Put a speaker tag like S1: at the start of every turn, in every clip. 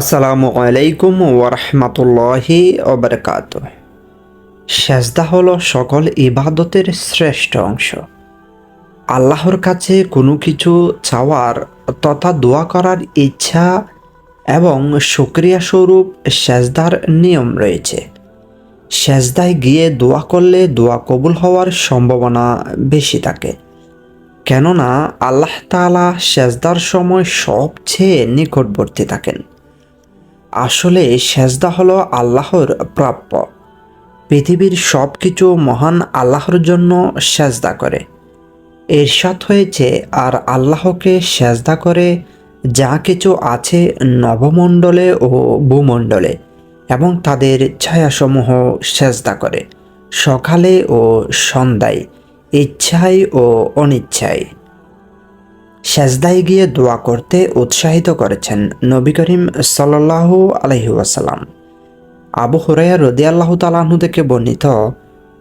S1: আসসালামু আলাইকুম ওরহমতুল্লাহি ওবরকাত। সেজদা হল সকল ইবাদতের শ্রেষ্ঠ অংশ। আল্লাহর কাছে কোনো কিছু চাওয়ার তথা দোয়া করার ইচ্ছা এবং সুক্রিয়া স্বরূপ সেজদার নিয়ম রয়েছে। সেজদায় গিয়ে দোয়া করলে দোয়া কবুল হওয়ার সম্ভাবনা বেশি থাকে। কেননা আল্লাহ তাআলা সেজদার সময় সবচেয়ে নিকটবর্তী থাকেন। আসলে সেজদা হলো আল্লাহর প্রাপ্য। পৃথিবীর সব কিছু মহান আল্লাহর জন্য সেজদা করে। এরশাদ হয়েছে আর আল্লাহকে সেজদা করে যা কিছু আছে নবমণ্ডলে ও ভূমণ্ডলে এবং তাদের ছায়াসমূহ সেজদা করে। সকালে ও সন্ধ্যায়, ইচ্ছায় ও অনিচ্ছায়। সেজদায় গিয়ে দোয়া করতে উৎসাহিত করেছেন নবী করিম সাল্লাহ আলহি ওয়াসাল্লাম। আবু হুরাইয়া রদি আল্লাহ তালাহু থেকে বর্ণিত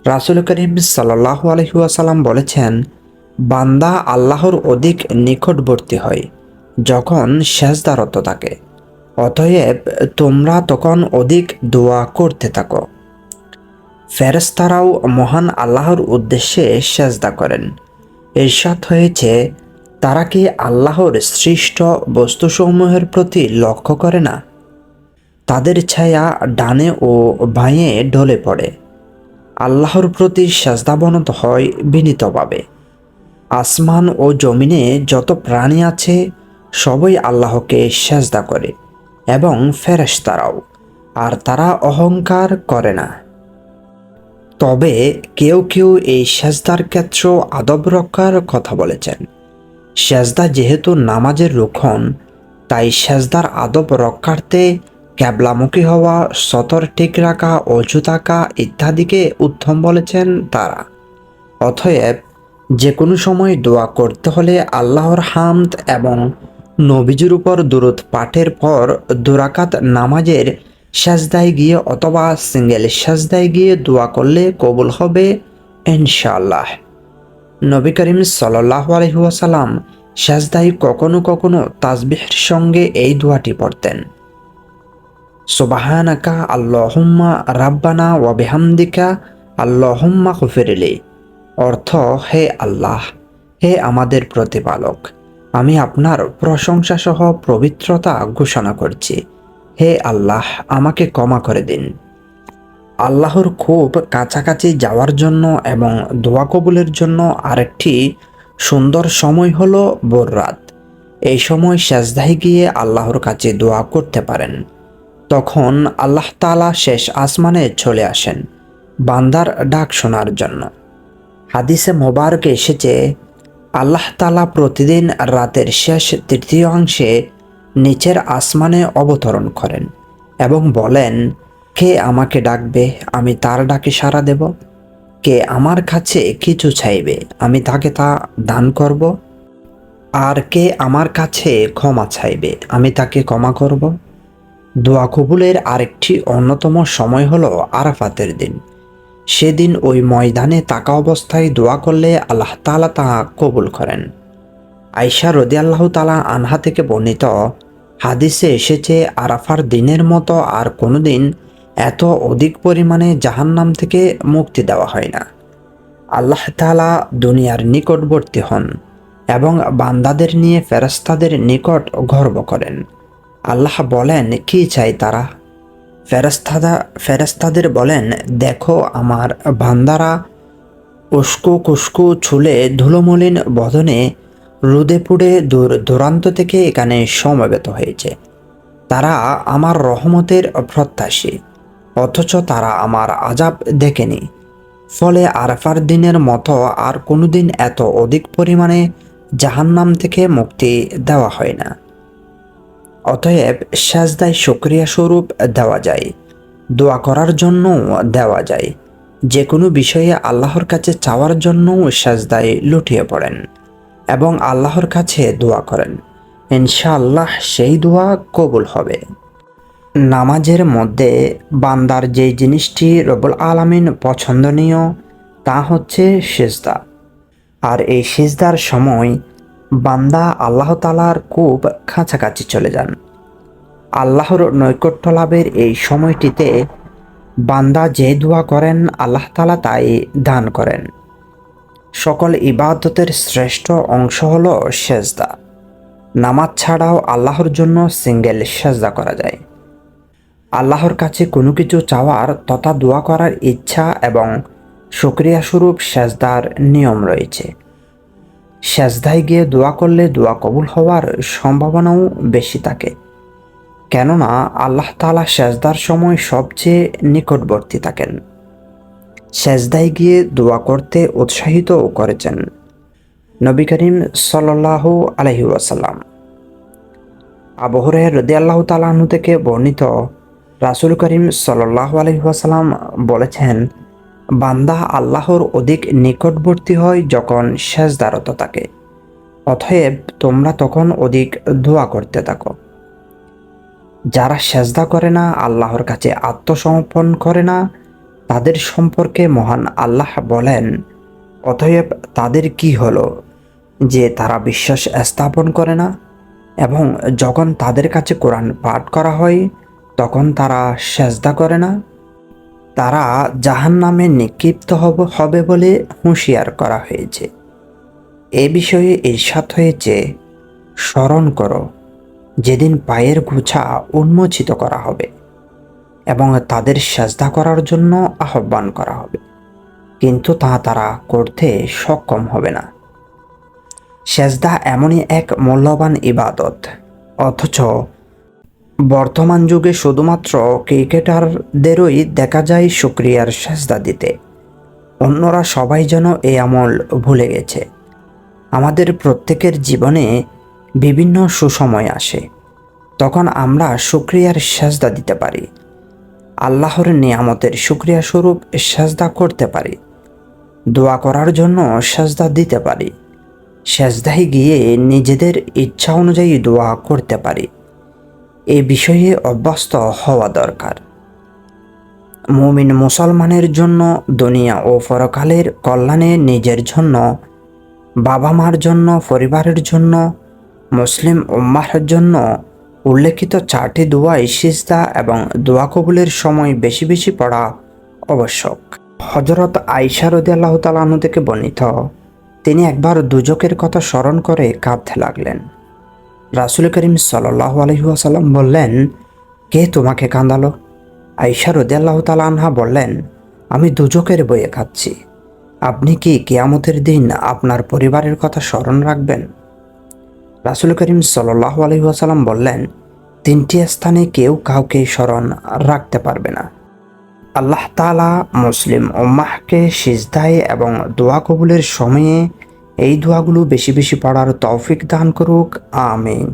S1: রাসুল করিম সাল্লাহ আলহি ওয়াসাল্লাম বলেছেন, বান্দা আল্লাহর অধিক নিকটবর্তী হয় যখন সেজদারত থাকে, অতএব তোমরা তখন অধিক দোয়া করতে থাকো। ফেরেস্তারাও মহান আল্লাহর উদ্দেশ্যে সেজদা করেন। এরশাদ হয়েছে তারা কি আল্লাহর সৃষ্ট বস্তুসমূহের প্রতি লক্ষ্য করে না? তাদের ছায়া ডানে ও বাঁয়ে ঢলে পড়ে। আল্লাহর প্রতি সাজদাবনত হয় বিনীতভাবে। আসমান ও জমিনে যত প্রাণী আছে, সবই আল্লাহকে সেজদা করে এবং ফেরেশতারাও, আর তারা অহংকার করে না। তবে কেউ কেউ এই সেজদার ক্ষেত্র আদব রক্ষার কথা বলেছেন। সেজদা যেহেতু নামাজের রুখন, তাই সেজদার আদব রক্ষার্থে ক্যাবলামুখী হওয়া, সতর ঠিক রাখা, অজু থাকা ইত্যাদিকে উত্তম বলেছেন তারা। অতএব যে কোনো সময় দোয়া করতে হলে আল্লাহর হামদ এবং নবীজির উপর দূরত পাঠের পর দুরাকাত নামাজের সাজদায় গিয়ে অথবা সিঙ্গেল সাজদায় গিয়ে দোয়া করলে কবুল হবে ইনশাআল্লাহ। নবী করিম সাল্লাহ আলহিহাসাল্লাম সাজদাই কখনো কখনো তাজবিহের সঙ্গে এই দোয়াটি পড়তেন। সুবাহানাকা আল্লাহম্মা রাব্বানা ওয়াবেহামদিকা আল্লাহম্মা খুফিরলি অর্থ, হে আল্লাহ, হে আমাদের প্রতিপালক, আমি আপনার প্রশংসা সহ পবিত্রতা ঘোষণা করছি। হে আল্লাহ, আমাকে ক্ষমা করে দিন। আল্লাহর খুব কাছাকাছি যাওয়ার জন্য এবং দোয়া কবুলের জন্য আরেকটি সুন্দর সময় হলো বোর রাত। এই সময় সাজদায় গিয়ে আল্লাহর কাছে দোয়া করতে পারেন। তখন আল্লাহ তালা শেষ আসমানে চলে আসেন বান্দার ডাক শোনার জন্য। হাদিসে মোবারকে এসেছে, আল্লাহ তালা প্রতিদিন রাতের শেষ তৃতীয়াংশে নিচের আসমানে অবতরণ করেন এবং বলেন কে আমাকে ডাকবে? আমি তার ডাকে সাড়া দেব। কে আমার কাছে কিছু চাইবে? আমি তাকে তা দান করব। আর কে আমার কাছে ক্ষমা চাইবে? আমি তাকে ক্ষমা করব। দোয়া কবুলের আরেকটি অন্যতম সময় হলো আরাফাতের দিন। সেদিন ওই ময়দানে তাকা অবস্থায় দোয়া করলে আল্লাহ তালা তা কবুল করেন। আইসা রদি আল্লাহ তালা আনহা থেকে বর্ণিত হাদিসে এসেছে, আরাফার দিনের মতো আর কোনো দিন এত অধিক পরিমাণে জাহান্নাম থেকে মুক্তি দেওয়া হয় না। আল্লাহ তালা দুনিয়ার নিকটবর্তী হন এবং বান্দাদের নিয়ে ফেরাস্তাদের নিকট গর্ব করেন। আল্লাহ বলেন, কি চাই তারা? ফেরস্তাদা ফেরাস্তাদের বলেন, দেখো আমার বান্দারা উস্কো কুস্কো ছুলে ধুলোমলিন বদনে রোদে পুড়ে দূর দূরান্ত থেকে এখানে সমবেত হয়েছে। তারা আমার রহমতের প্রত্যাশী। অথচ তারা আমার আজাব দেখেনি। ফলে আরফার দিনের মতো আর কোনোদিন এত অধিক পরিমাণে জাহান্নাম থেকে মুক্তি দেওয়া হয় না। অতএব সাজদায় সক্রিয়া স্বরূপ দেওয়া যায়, দোয়া করার জন্য দেওয়া যায় যে কোনো বিষয়ে আল্লাহর কাছে চাওয়ার জন্যও সাজদায় লুটিয়ে পড়েন এবং আল্লাহর কাছে দোয়া করেন। ইনশাআল্লাহ সেই দোয়া কবুল হবে। নামাজের মধ্যে বান্দার যে জিনিসটি রবুল আলমিন পছন্দনীয়, তা হচ্ছে সেজদা। আর এই সেজদার সময় বান্দা আল্লাহ তালার খুব কাছাকাছি চলে যান। আল্লাহর নৈকট্য লাভের এই সময়টিতে বান্দা যে দোয়া করেন, আল্লাহ তালা তাই দান করেন। সকল ইবাদতের শ্রেষ্ঠ অংশ হল সেজদা। নামাজ ছাড়াও আল্লাহর জন্য সিঙ্গেল সেজদা করা যায়। আল্লাহর কাছে কোনো কিছু চাওয়ার তথা দোয়া করার ইচ্ছা এবং সুক্রিয়া স্বরূপ সেজদার নিয়ম রয়েছে। সেজদায় গিয়ে দোয়া করলে দোয়া কবুল হওয়ার সম্ভাবনাও বেশি থাকে। কেননা আল্লাহ তালা সেজদার সময় সবচেয়ে নিকটবর্তী থাকেন। সেজদায় গিয়ে দোয়া করতে উৎসাহিতও করেছেন নবী করিম সাল্লাহ আলহি ওয়াসাল্লাম। আবহরের রদি আল্লাহ তালাহু থেকে বর্ণিত রাসুল করিম সাল্লাহ বলেছেন, বান্দা আল্লাহর অধিক নিকটবর্তী হয় যখন সেজদারত থাকে, অতএব তোমরা তখন অধিক দোয়া করতে থাকো। যারা সেজদা করে না, আল্লাহর কাছে আত্মসমর্পণ করে না, তাদের সম্পর্কে মহান আল্লাহ বলেন, অতএব তাদের কি হলো যে তারা বিশ্বাস স্থাপন করে না এবং যখন তাদের কাছে কোরআন পাঠ করা হয় তখন তারা সেজদা করে না। তারা জাহান নামে নিক্ষিপ্ত হব, হবে বলে হুঁশিয়ার করা হয়েছে। এ বিষয়ে ঈর্ষাদ হয়েছে, স্মরণ করো, যেদিন পায়ের গুছা উন্মোচিত করা হবে এবং তাদের সাজদা করার জন্য আহ্বান করা হবে। কিন্তু তা তারা করতে সক্ষম হবে না। সেজদা এমনই এক মূল্যবান ইবাদত, অথচ বর্তমান যুগে শুধুমাত্র ক্রিকেটারদেরই দেখা যায় শুক্রিয়ার সেজদা দিতে। অন্যরা সবাই যেন এই আমল ভুলে গেছে। আমাদের প্রত্যেকের জীবনে বিভিন্ন সুসময় আসে। তখন আমরা শুক্রিয়ার সেজদা দিতে পারি। আল্লাহর নিয়ামতের শুক্রিয়া স্বরূপ সেজদা করতে পারি। দোয়া করার জন্য সেজদা দিতে পারি। সেজদায় গিয়ে নিজেদের ইচ্ছা অনুযায়ী দোয়া করতে পারি। এ বিষয়ে অভ্যস্ত হওয়া দরকার। মুমিন মুসলমানের জন্য দুনিয়া ও পরকালের কল্যাণে নিজের জন্য বাবা মার জন্য, পরিবারের জন্য, মুসলিম উম্মাহের জন্য উল্লেখিত চারটি দোয়াই সিজদা এবং দোয়া কবুলের সময় বেশি বেশি পড়া আবশ্যক। হজরত আইসা আল্লাহ তালাহু থেকে বর্ণিত, তিনি একবার দুজকের কথা স্মরণ করে কাঁদতে লাগলেন। রাসুল করিম সাল্লাহ আলহিহাসাল্লাম বললেন, কে তোমাকে কাঁদালো? আইসা রদি আল্লাহ তালাহা বললেন, আমি দুজকের বইয়ে খাচ্ছি আপনি কি কেয়ামতের দিন আপনার পরিবারের কথা স্মরণ রাখবেন? রাসুল করিম সাল্লাহ আলহিহাসাল্লাম বললেন, তিনটি স্থানে কেউ কাউকে স্মরণ রাখতে পারবে না। আল্লাহ তালা মুসলিম ওম্মাহকে সিজদায় এবং দোয়া কবুলের সময়ে এই দোয়াগুলো বেশি বেশি পড়ার তৌফিক দান করুক আমিন।